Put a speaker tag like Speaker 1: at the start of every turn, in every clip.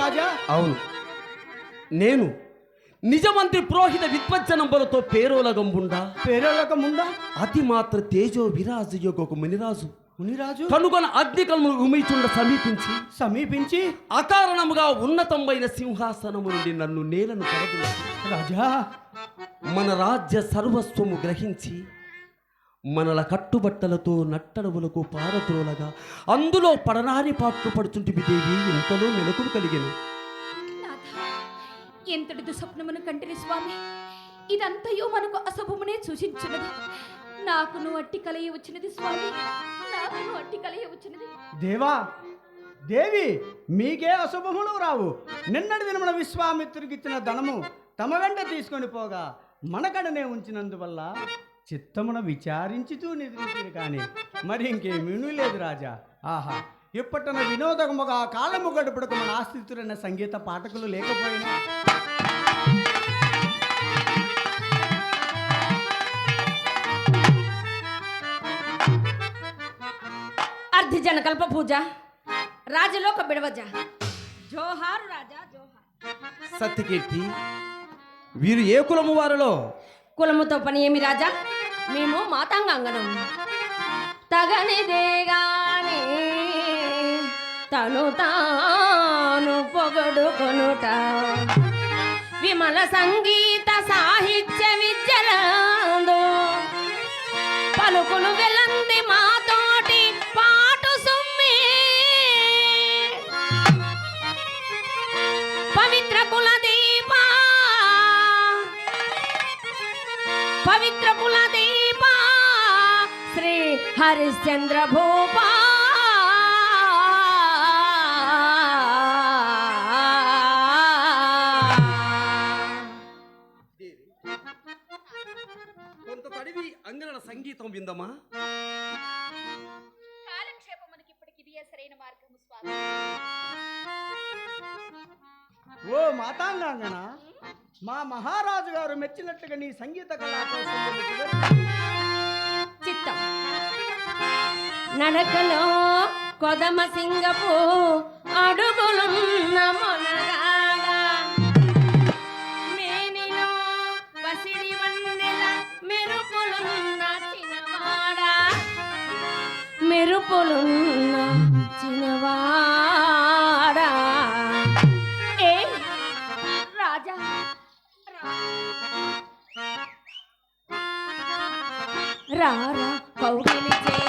Speaker 1: రాజా
Speaker 2: అవును. నేను నిజమంత్రి పురోహిత విద్వజ్జనంబలతో పేరోలగంబుండా.
Speaker 1: పేరోలక ముందా
Speaker 2: అతి మాత్ర తేజో విరాజు యొక్క మునిరాజు.
Speaker 1: మునిరాజు?
Speaker 2: కనుగొన అగ్నికల్ములు ఉమిచుండ సమీపించి.
Speaker 1: సమీపించి?
Speaker 2: అకారణముగా ఉన్నతమైన సింహాసనము నుండి నన్ను నేలను పడదు
Speaker 1: రాజా.
Speaker 2: మన రాజ్య సర్వస్వము గ్రహించి మనల కట్టుబట్టలతో నట్టడవులకు పారద్రోలగా అందులో పడరాని పాటలు పడుచుంటివి దేవి ఇంతలో మెలకువ కలిగెను.
Speaker 3: నాథ ఎంతటి దుస్వప్నమును కంటిని స్వామి? ఇదంతయో మనకు అశుభమునే సూచించున్నది. నాకును అట్టి కలయి వచ్చినది స్వామి. నాకును అట్టి కలయి వచ్చినది.
Speaker 1: దేవా దేవి మీకే అశుభములు రావు. నిన్నటి దినమున విశ్వామిత్రుడికి ఇచ్చిన ధనము తమ వెంట తీసుకొని పోగా మనకడనే ఉంచినందువల్ల చిత్తమున విచారించుతూ నిద్రించింది కానీ మరి ఇంకేమీ లేదు రాజా. ఆహా ఇప్పటిన వినోదముగా కాలము గడుపుడకు మన ఆస్థితులైన సంగీత పాఠకులు లేకపోయినా.
Speaker 4: అర్ధి జనకల్ప పూజ రాజలోక బిడవజ. జోహారు రాజా జోహార్.
Speaker 2: సత్యకీర్తి వీరు ఏ కులము వారిలో?
Speaker 4: కులముతో పని ఏమి రాజా? మేము మాతాంగాంగనం. తగనిదే గాని తను తాను పొగడుకొనుట విమల సంగీత సాహిత్య విద్యలందు పలుకులు వెలంది మాతోటి పవిత్ర కుల దీపా శ్రీ హరిశ్చంద్ర భూపా
Speaker 2: కొంత తడివి అంగన సంగీతం విందమా?
Speaker 3: కాలక్షేపమునకి ఇప్పటికి ఇదే సరైన మార్గము స్వామి.
Speaker 1: ఓ మాతాంగాంగన? మా మహారాజు గారు మెచ్చినట్టుగా నీ సంగీత కళా కౌశల్యము కుదరదు.
Speaker 4: చిత్తం నడకలో కొదమ సింగపు అడుగులున్న మొనగాడ మేనిలో పసిడి వన్నెల మెరుపులున్న చిన్నవాడ మెరుపులున్న చిన్నవాడ రారా కౌగిలి చేర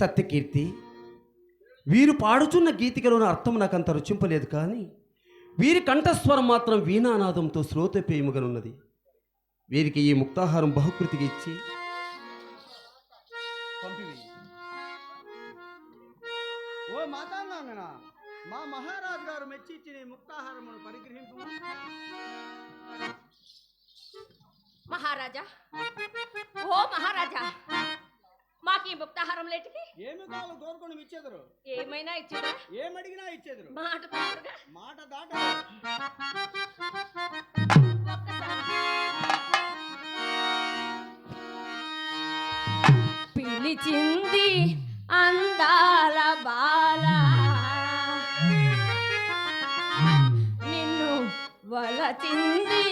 Speaker 2: సత్యకీర్తి. వీరు పాడుచున్న గీతికలోని అర్థం నాకు అంత రుచింపలేదు కానీ వీరి కంఠస్వరం మాత్రం వీణానాదంతో శ్రోతపేయముగనున్నది. వీరికి ఈ ముక్తాహారం బహుకృతికి ఇచ్చి
Speaker 1: ఓ మాతాంగాంగన మా మహారాజు గారు మెచ్చి ఇచ్చిన ముక్తాహారమును పరిగ్రహింపు
Speaker 4: మహారాజా ఓ మహారాజా మాకు ఈ ముక్తాహారం లేటికి?
Speaker 1: ఏమి కావాలి కోరుకొని ఇచ్చేదరు?
Speaker 4: ఏమైనా ఇచ్చారా
Speaker 1: ఏమడిగినా ఇచ్చేదరు.
Speaker 4: మాట తప్పుడుగా
Speaker 1: మాట దాట.
Speaker 4: పిలిచింది అందాల బాల. నిన్ను వలచింది